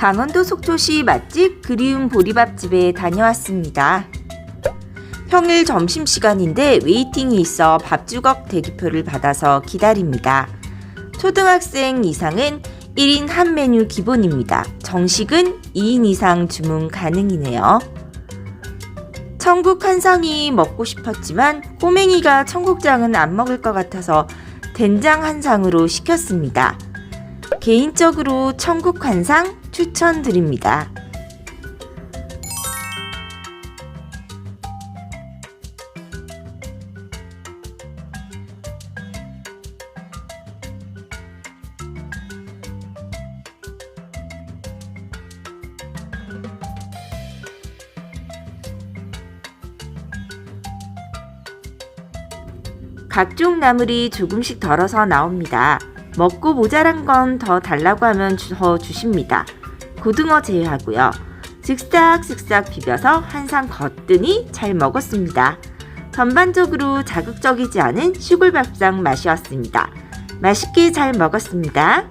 강원도 속초시 맛집 그리운 보리밥집에 다녀왔습니다. 평일 점심시간인데 웨이팅이 있어 밥주걱 대기표를 받아서 기다립니다. 초등학생 이상은 1인 한 메뉴 기본입니다. 정식은 2인 이상 주문 가능이네요. 천국 한상이 먹고 싶었지만 꼬맹이가 청국장은 안 먹을 것 같아서 된장 한상으로 시켰습니다. 개인적으로 천국 한상 추천드립니다. 각종 나물이 조금씩 덜어서 나옵니다. 먹고 모자란 건 더 달라고 하면 주- 더 주십니다. 고등어 제외하고요. 슥싹슥싹 비벼서 한상 걷더니 잘 먹었습니다. 전반적으로 자극적이지 않은 시골 밥상 맛이었습니다. 맛있게 잘 먹었습니다.